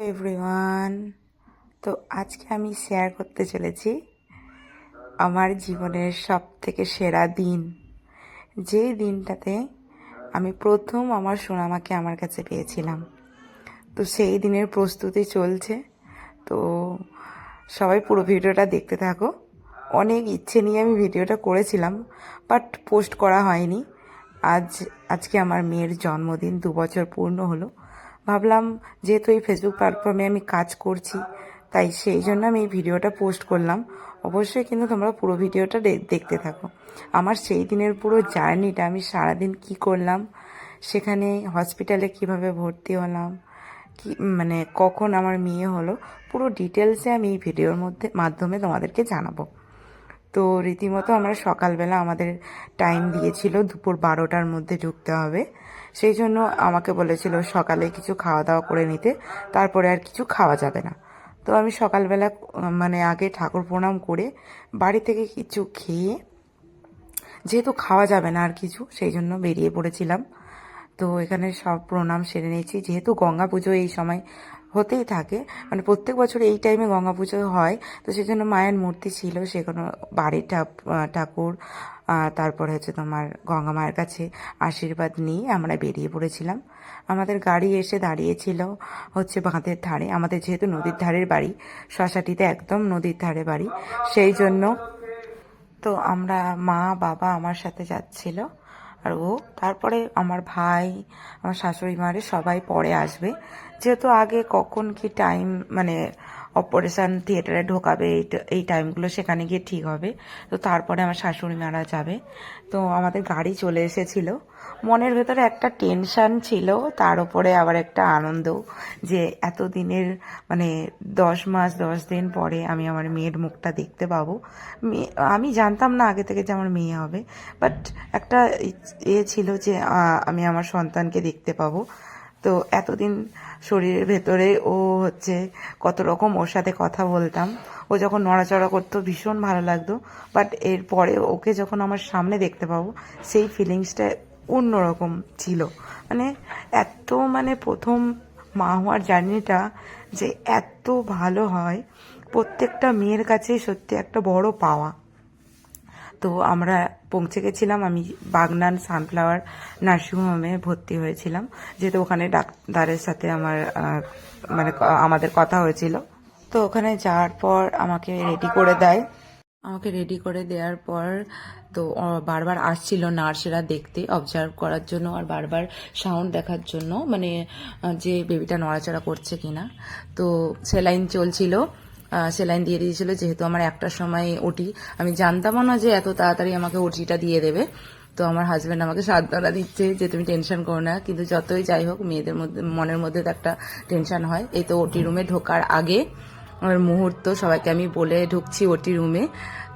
Everyone, তো আজকে আমি শেয়ার করতে চলেছি আমার জীবনের সব থেকে সেরা দিন। যে দিনটাতে আমি প্রথম আমার সোনামাকে আমার কাছে পেয়েছিলাম। তো সেই দিনের প্রস্তুতি চলছে। তো সবাই পুরো ভিডিওটা দেখতে থাকো। অনেক ইচ্ছে নিয়ে আমি ভিডিওটা করেছিলাম, বাট পোস্ট করা হয়নি। আজ, আজকে আমার মেয়ের জন্মদিন, দু বছর পূর্ণ হলো। ভাবলাম, যেহেতু এই ফেসবুক প্ল্যাটফর্মে আমি কাজ করছি, তাই সেই জন্য আমি এই ভিডিওটা পোস্ট করলাম। অবশ্যই কিন্তু তোমরা পুরো ভিডিওটা দেখতে থাকো। আমার সেই দিনের পুরো জার্নিটা আমি সারাদিন কি করলাম, সেখানে হসপিটালে কীভাবে ভর্তি হলাম, কি মানে কখন আমার মেয়ে হলো, পুরো ডিটেলসে আমি এই ভিডিওর মধ্যে, মাধ্যমে তোমাদেরকে জানাব। তো রীতিমতো আমরা সকালবেলা আমাদের টাইম দিয়েছিল, দুপুর বারোটার মধ্যে ঢুকতে হবে। সেই জন্য আমাকে বলেছিল সকালে কিছু খাওয়া দাওয়া করে নিতে, তারপরে আর কিছু খাওয়া যাবে না। তো আমি সকালবেলা মানে আগে ঠাকুর প্রণাম করে বাড়ি থেকে কিছু খেয়ে, যেহেতু খাওয়া যাবে না আর কিছু, সেই জন্য বেরিয়ে পড়েছিলাম। তো এখানে সব প্রণাম সেরে নিয়েছি। যেহেতু গঙ্গা পুজো এই সময় হতেই থাকে। মানে প্রত্যেক বছর এই টাইমে গঙ্গা পুজো হয়। তো সেই জন্য মায়ের মূর্তি ছিল সেখানে বাড়ির ঠাক- ঠাকুর তারপরে হচ্ছে তোমার গঙ্গা মায়ের কাছে আশীর্বাদ নিয়ে আমরা বেরিয়ে পড়েছিলাম। আমাদের গাড়ি এসে দাঁড়িয়েছিল হচ্ছে বাঁধের ধারে। আমাদের যেহেতু নদীর ধারের বাড়ি, শশাটিতে একদম নদীর ধারে বাড়ি। সেই জন্য তো আমরা মা, বাবা আমার সাথে যাচ্ছিল। আর ও, তারপরে আমার ভাই, আমার শাশুড়ি মারে সবাই পরে আসবে। যেহেতু আগে কখন কি টাইম মানে অপারেশন থিয়েটারে ঢোকাবে এই টাইমগুলো সেখানে গিয়ে ঠিক হবে। তো তারপরে আমার শাশুড়ি মারা যাবে। তো আমাদের গাড়ি চলে এসেছিল। মনের ভেতরে একটা টেনশন ছিল, তার উপরে আবার একটা আনন্দ যে এতদিনের মানে দশ মাস, দশ দিন পরে আমি আমার মেয়ের মুখটা দেখতে পাবো। আমি জানতাম না আগে থেকে যে আমার মেয়ে হবে বাট একটা এ ছিল যে আমি আমার সন্তানকে দেখতে পাবো। তো এতদিন শরীরের ভেতরে ও হচ্ছে কত রকম ওর সাথে কথা বলতাম। ও যখন নড়াচড়া করতো, ভীষণ ভালো লাগতো। বাট এরপরে ওকে যখন আমার সামনে দেখতে পাবো, সেই ফিলিংসটা অন্যরকম ছিল। মানে এত মানে প্রথম মা হওয়ার জার্নিটা যে এত ভালো হয়, প্রত্যেকটা মেয়ের কাছেই সত্যি একটা বড় পাওয়া। তো আমরা পৌঁছে গেছিলাম, আমি বাগনান সানফ্লাওয়ার নার্সিংহোমে ভর্তি হয়েছিলাম। যেহেতু ওখানে ডাক্তারের সাথে আমার মানে আমাদের কথা হয়েছিল। তো ওখানে যাওয়ার পর আমাকে রেডি করে দেয়। আমাকে রেডি করে দেওয়ার পর তো বারবার আসছিল নার্সেরা দেখতে অবজার্ভ করার জন্য আর বারবার সাউন্ড দেখার জন্য। মানে যে বেবিটা নড়াচড়া করছে কিনা। তো সেলাইন চলছিল। সেলাইন দিয়ে দিয়েছিল, যেহেতু আমার একটার সময় ওটি আমি জানতামও না যে এত তাড়াতাড়ি আমাকে ওটিটা দিয়ে দেবে। তো আমার হাজব্যান্ড আমাকে সান্ত্বনা দিচ্ছে যে, তুমি টেনশন করো না। কিন্তু যতই যাই হোক, মেয়েদের মধ্যে, মনের মধ্যে তো একটা টেনশন হয়। এই তো ওটি রুমে ঢোকার আগে মুহূর্ত, সবাইকে আমি বলে ঢুকছি ওটি রুমে।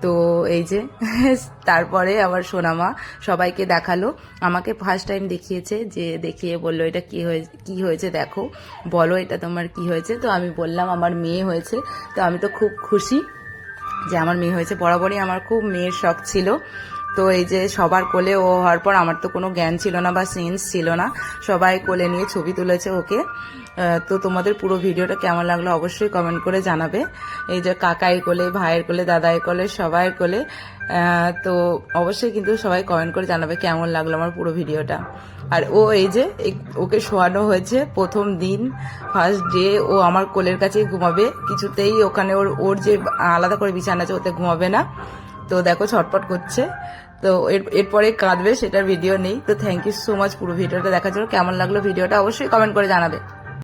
তো এই যে, তারপরে আবার সোনামা সবাইকে দেখাল। আমাকে ফার্স্ট টাইম দেখিয়েছে যে, দেখিয়ে বলল, এটা কি হয়েছে কি হয়েছে দেখো। বলো এটা তোমার কি হয়েছে? তো আমি বললাম, আমার মেয়ে হয়েছে। তো আমি তো খুব খুশি যে আমার মেয়ে হয়েছে। বরাবরই আমার খুব মেয়ের শখ ছিল। তো এই যে সবার কোলে ও হওয়ার পর আমার তো কোনো জ্ঞান ছিল না বা সেন্স ছিল না। সবাই কোলে নিয়ে ছবি তুলেছে ওকে। তো তোমাদের পুরো ভিডিওটা কেমন লাগল অবশ্যই কমেন্ট করে জানাবে। এই যে কাকাই কোলে, ভাইয়ের কোলে দাদাই কোলে, সবাই কোলে। তো অবশ্যই কিন্তু সবাই কমেন্ট করে জানাবে কেমন লাগল আমার পুরো ভিডিওটা। আর ও এই যে ওকে শোয়ানো হয়েছে প্রথম দিন ফার্স্ট ডে ও আমার কোলের কাছেই ঘুমাবে। কিছুতেই ওখানে ওর ওর যে আলাদা করে বিছানা আছে ওতে ঘুমাবে না। তো দেখো ছটপট করছে। তো এর, এরপরে কাঁদবে, সেটার ভিডিও নেই। তো থ্যাংক ইউ সো মাচ পুরো ভিডিওটা দেখার জন্য। কেমন লাগল ভিডিওটা অবশ্যই কমেন্ট করে জানাবে।